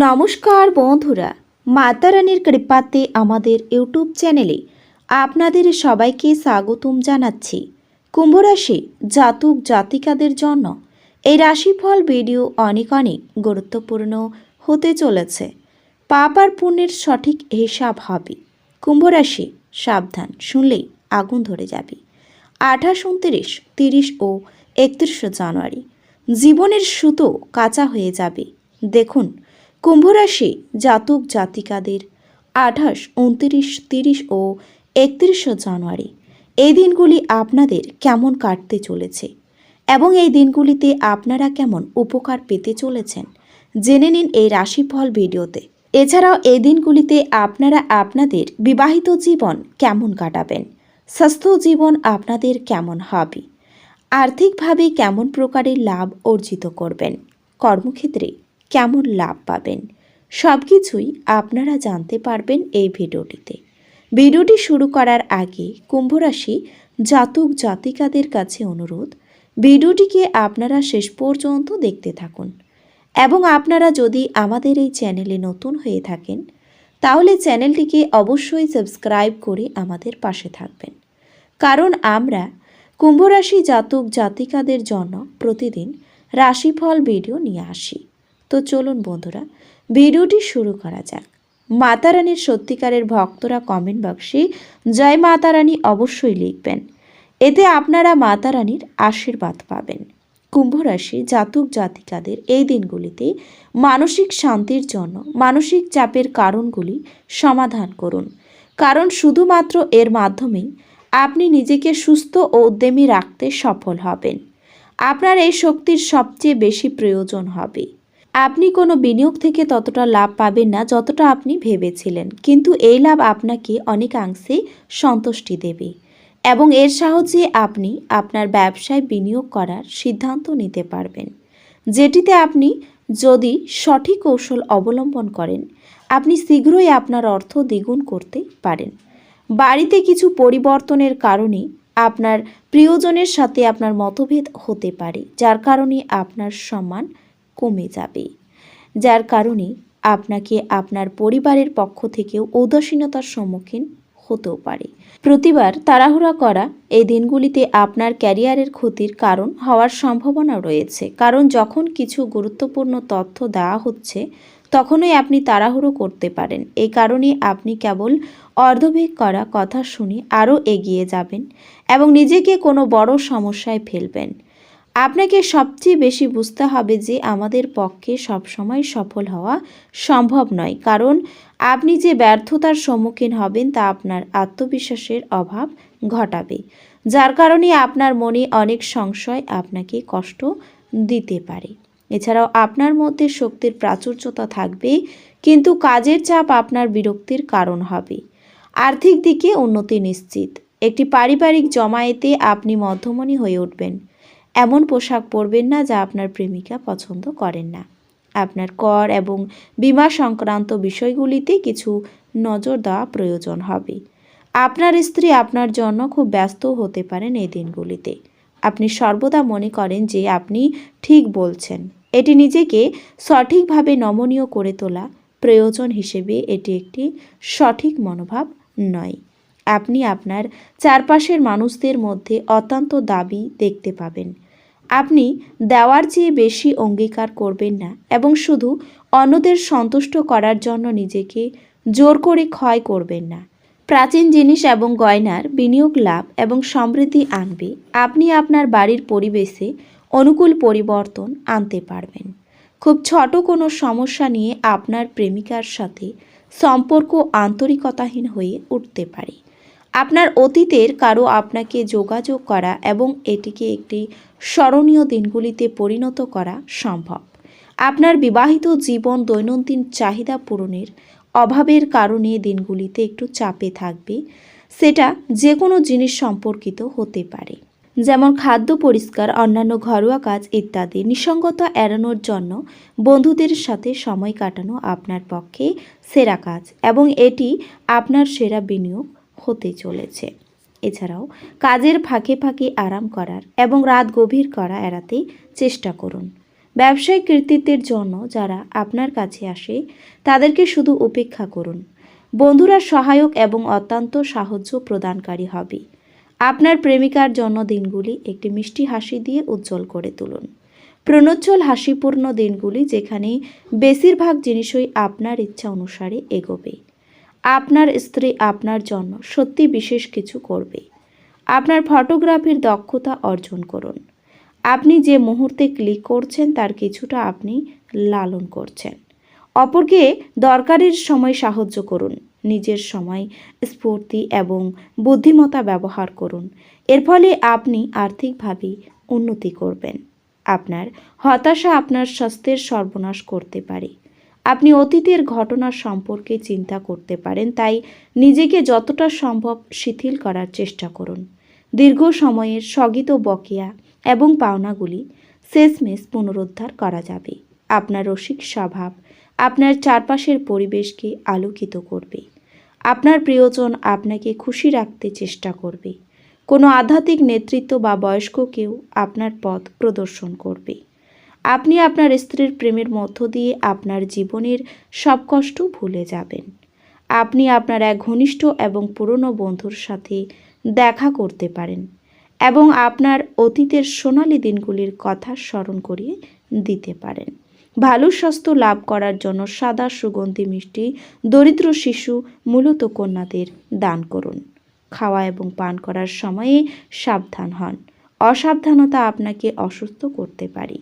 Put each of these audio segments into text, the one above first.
নমস্কার বন্ধুরা মাতারানীর কৃপাতে আমাদের ইউটিউব চ্যানেলে আপনাদের সবাইকে স্বাগতম জানাচ্ছি। কুম্ভরাশি জাতক জাতিকাদের জন্য এই রাশিফল ভিডিও অনেক অনেক গুরুত্বপূর্ণ হতে চলেছে। পাপ আর পুণ্যের সঠিক হিসাব হবে। কুম্ভরাশি সাবধান, শুনলেই আগুন ধরে যাবে। আঠাশ, উনত্রিশ, তিরিশ ও একত্রিশে জানুয়ারি জীবনের সুতো কাঁচা হয়ে যাবে। দেখুন কুম্ভরাশি জাতক জাতিকাদের আঠাশ, উনত্রিশ, তিরিশ ও একত্রিশে জানুয়ারি। এই দিনগুলি আপনাদের কেমন কাটতে চলেছে এবং এই দিনগুলিতে আপনারা কেমন উপকার পেতে চলেছেন? জেনে নিন এই রাশিফল ভিডিওতে। এছাড়াও এই দিনগুলিতে আপনারা আপনাদের বিবাহিত জীবন কেমন কাটাবেন? স্বাস্থ্য জীবন আপনাদের কেমন হবে? আর্থিকভাবে কেমন প্রকারের লাভ অর্জিত করবেন? কর্মক্ষেত্রে কেমন লাভ পাবেন? সব কিছুই আপনারা জানতে পারবেন এই ভিডিওটিতে। ভিডিওটি শুরু করার আগে কুম্ভরাশি জাতক জাতিকাদের কাছে অনুরোধ, ভিডিওটিকে আপনারা শেষ পর্যন্ত দেখতে থাকুন। এবং আপনারা যদি আমাদের এই চ্যানেলে নতুন হয়ে থাকেন, তাহলে চ্যানেলটিকে অবশ্যই সাবস্ক্রাইব করে আমাদের পাশে থাকবেন। কারণ আমরা কুম্ভরাশি জাতক জাতিকাদের জন্য প্রতিদিন রাশিফল ভিডিও নিয়ে আসি। তো চলুন বন্ধুরা, ভিডিওটি শুরু করা যাক। মাতারানীর সত্যিকারের ভক্তরা কমেন্ট বক্সে জয় মাতারানী অবশ্যই লিখবেন। এতে আপনারা মাতারানীর আশীর্বাদ পাবেন। কুম্ভ রাশি জাতক জাতিকাদের এই দিনগুলিতে মানসিক শান্তির জন্য মানসিক চাপের কারণগুলি সমাধান করুন। কারণ শুধুমাত্র এর মাধ্যমেই আপনি নিজেকে সুস্থ ও উদ্যমী রাখতে সফল হবেন। আপনার এই শক্তির সবচেয়ে বেশি প্রয়োজন হবে। আপনি কোনো বিনিয়োগ থেকে ততটা লাভ পাবেন না যতটা আপনি ভেবেছিলেন। কিন্তু এই লাভ আপনাকে অনেকাংশে সন্তুষ্টি দেবে। এবং এর সাহায্যে আপনি আপনার ব্যবসায় বিনিয়োগ করার সিদ্ধান্ত নিতে পারবেন। যেটিতে আপনি যদি সঠিক কৌশল অবলম্বন করেন, আপনি শীঘ্রই আপনার অর্থ দ্বিগুণ করতে পারেন। বাড়িতে কিছু পরিবর্তনের কারণে আপনার প্রিয়জনের সাথে আপনার মতভেদ হতে পারে, যার কারণে আপনার সম্মান কমে যাবে। যার কারণে আপনাকে আপনার পরিবারের পক্ষ থেকেও উদাসীনতার সম্মুখীন হতেও পারে। প্রতিবার তাড়াহুড়া করা এই দিনগুলিতে আপনার ক্যারিয়ারের ক্ষতির কারণ হওয়ার সম্ভাবনা রয়েছে। কারণ যখন কিছু গুরুত্বপূর্ণ তথ্য দেওয়া হচ্ছে, তখনই আপনি তাড়াহুড়ো করতে পারেন। এই কারণে আপনি কেবল অর্ধবেগ করা কথা শুনে আরও এগিয়ে যাবেন এবং নিজেকে কোনো বড় সমস্যায় ফেলবেন। আপনাকে সবচেয়ে বেশি বুঝতে হবে যে আমাদের পক্ষে সবসময় সফল হওয়া সম্ভব নয়। কারণ আপনি যে ব্যর্থতার সম্মুখীন হবেন তা আপনার আত্মবিশ্বাসের অভাব ঘটাবে। যার কারণে আপনার মনে অনেক সংশয় আপনাকে কষ্ট দিতে পারে। এছাড়াও আপনার মধ্যে শক্তির প্রাচুর্যতা থাকবে, কিন্তু কাজের চাপ আপনার বিরক্তির কারণ হবে। আর্থিক দিকে উন্নতি নিশ্চিত। একটি পারিবারিক জমায়েতে আপনি মধ্যমণি হয়ে উঠবেন। এমন পোশাক পরবেন না যা আপনার প্রেমিকা পছন্দ করেন না। আপনার কর এবং বিমা সংক্রান্ত বিষয়গুলিতে কিছু নজর দেওয়া প্রয়োজন হবে। আপনার স্ত্রী আপনার জন্য খুব ব্যস্ত হতে পারেন এই দিনগুলিতে। আপনি সর্বদা মনে করেন যে আপনি ঠিক বলছেন। এটি নিজেকে সঠিকভাবে নমনীয় করে তোলা প্রয়োজন হিসেবে এটি একটি সঠিক মনোভাব নয়। আপনি আপনার চারপাশের মানুষদের মধ্যে অত্যন্ত দাবি দেখতে পাবেন। আপনি দেওয়ার চেয়ে বেশি অঙ্গীকার করবেন না এবং শুধু অন্যদের সন্তুষ্ট করার জন্য নিজেকে জোর করে ক্ষয় করবেন না। প্রাচীন জিনিস এবং গয়নার বিনিয়োগ লাভ এবং সমৃদ্ধি আনবে। আপনি আপনার বাড়ির পরিবেশে অনুকূল পরিবর্তন আনতে পারবেন। খুব ছোট কোনো সমস্যা নিয়ে আপনার প্রেমিকার সাথে সম্পর্ক আন্তরিকতাহীন হয়ে উঠতে পারে। আপনার অতীতের কারও আপনাকে যোগাযোগ করা এবং এটিকে একটি স্মরণীয় দিনগুলিতে পরিণত করা সম্ভব। আপনার বিবাহিত জীবন দৈনন্দিন চাহিদা পূরণের অভাবের কারণে দিনগুলিতে একটু চাপে থাকবে। সেটা যে কোনো জিনিস সম্পর্কিত হতে পারে। যেমন খাদ্য পরিষ্কার, অন্যান্য ঘরোয়া কাজ ইত্যাদি নিঃসঙ্গতা এড়ানোর জন্য বন্ধুদের সাথে সময় কাটানো আপনার পক্ষে সেরা কাজ এবং এটি আপনার সেরা বিনিয়োগ হতে চলেছে। এছাড়াও, কাজের ফাঁকে ফাঁকে আরাম করার এবং রাত গভীর করা এড়াতে চেষ্টা করুন। ব্যবসায়িক কৃতিত্বের জন্য যারা আপনার কাছে আসে, তাদেরকে শুধু উপেক্ষা করুন। বন্ধুরা সহায়ক এবং অত্যন্ত সাহায্য প্রদানকারী হবে। আপনার প্রেমিকার জন্য দিনগুলি একটি মিষ্টি হাসি দিয়ে উজ্জ্বল করে তুলুন। প্রণোজ্জ্বল, হাসিপূর্ণ দিনগুলি যেখানে বেশিরভাগ জিনিসই আপনার ইচ্ছা অনুসারে এগোবে। আপনার স্ত্রী আপনার জন্য সত্যি বিশেষ কিছু করবে আপনার ফটোগ্রাফির দক্ষতা অর্জন করুন। আপনি যে মুহূর্তে ক্লিক করছেন, তার কিছুটা আপনি লালন করছেন। অপরকে দরকারের সময় সাহায্য করুন। নিজের সময়, স্ফূর্তি এবং বুদ্ধিমত্তা ব্যবহার করুন। এর ফলে আপনি আর্থিকভাবে উন্নতি করবেন। আপনার হতাশা আপনার স্বাস্থ্যের সর্বনাশ করতে পারে। আপনি অতীতের ঘটনা সম্পর্কে চিন্তা করতে পারেন, তাই নিজেকে যতটা সম্ভব শিথিল করার চেষ্টা করুন। দীর্ঘ সময়ের স্থগিত বকেয়া এবং পাওনাগুলি শেষমেশ পুনরুদ্ধার করা যাবে। আপনার রসিক স্বভাব আপনার চারপাশের পরিবেশকে আলোকিত করবে। আপনার প্রিয়জন আপনাকে খুশি রাখতে চেষ্টা করবে। কোনো আধ্যাত্মিক নেতৃত্ব বা বয়স্ক কেউ আপনার পথ প্রদর্শন করবে। আপনি আপনার স্ত্রীর প্রেমের মধ্য দিয়ে আপনার জীবনের সব কষ্ট ভুলে যাবেন। আপনি আপনার এক ঘনিষ্ঠ এবং পুরনো বন্ধুর সাথে দেখা করতে পারেন এবং আপনার অতীতের সোনালি দিনগুলির কথা স্মরণ করিয়ে দিতে পারেন। ভালো স্বাস্থ্য লাভ করার জন্য সাদা সুগন্ধি মিষ্টি দরিদ্র শিশু মূলত কন্যাদের দান করুন। খাওয়া এবং পান করার সময়ে সাবধান হন। অসাবধানতা আপনাকে অসুস্থ করতে পারে।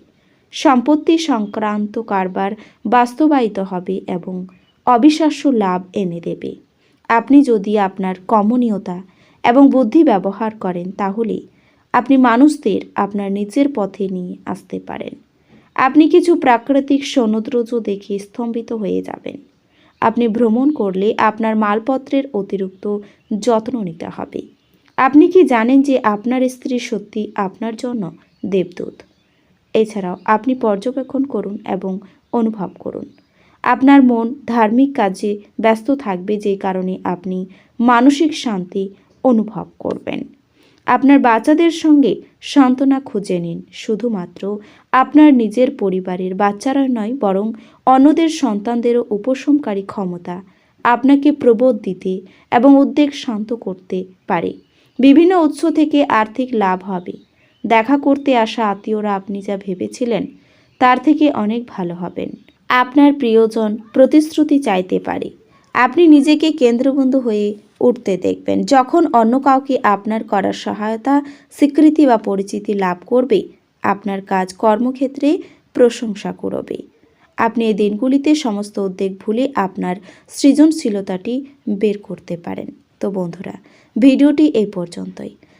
সম্পত্তি সংক্রান্ত কারবার বাস্তবায়িত হবে এবং অবিশ্বাস্য লাভ এনে দেবে। আপনি যদি আপনার কমনীয়তা এবং বুদ্ধি ব্যবহার করেন, তাহলে আপনি মানুষদের আপনার নিজের পথে নিয়ে আসতে পারেন। আপনি কিছু প্রাকৃতিক সমুদ্রজ দেখে স্তম্ভিত হয়ে যাবেন। আপনি ভ্রমণ করলে আপনার মালপত্রের অতিরিক্ত যত্ন নিতে হবে। আপনি কি জানেন যে আপনার স্ত্রী সত্যি আপনার জন্য দেবদূত? এছাড়াও আপনি পর্যবেক্ষণ করুন এবং অনুভব করুন। আপনার মন ধার্মিক কাজে ব্যস্ত থাকবে যে কারণে আপনি মানসিক শান্তি অনুভব করবেন। আপনার বাচ্চাদের সঙ্গে সান্ত্বনা খুঁজে নিন। শুধুমাত্র আপনার নিজের পরিবারের বাচ্চারা নয়, বরং অন্যদের সন্তানদেরও উপশমকারী ক্ষমতা আপনাকে প্রবোধ দিতে এবং উদ্বেগ শান্ত করতে পারে। বিভিন্ন উৎস থেকে আর্থিক লাভ হবে। দেখা করতে আসা আত্মীয়রা আপনি যা ভেবেছিলেন, তার থেকে অনেক ভালো হবেন। আপনার প্রিয়জন প্রতিশ্রুতি চাইতে পারে। আপনি নিজেকে কেন্দ্রবন্ধু হয়ে উঠতে দেখবেন। যখন অন্য কাউকে আপনার করার সহায়তা, স্বীকৃতি বা পরিচিতি লাভ করবে, আপনার কাজ কর্মক্ষেত্রে প্রশংসা করবে আপনি এই দিনগুলিতে সমস্ত উদ্বেগ ভুলে আপনার সৃজনশীলতাটি বের করতে পারেন। তো বন্ধুরা, ভিডিওটি এই পর্যন্তই।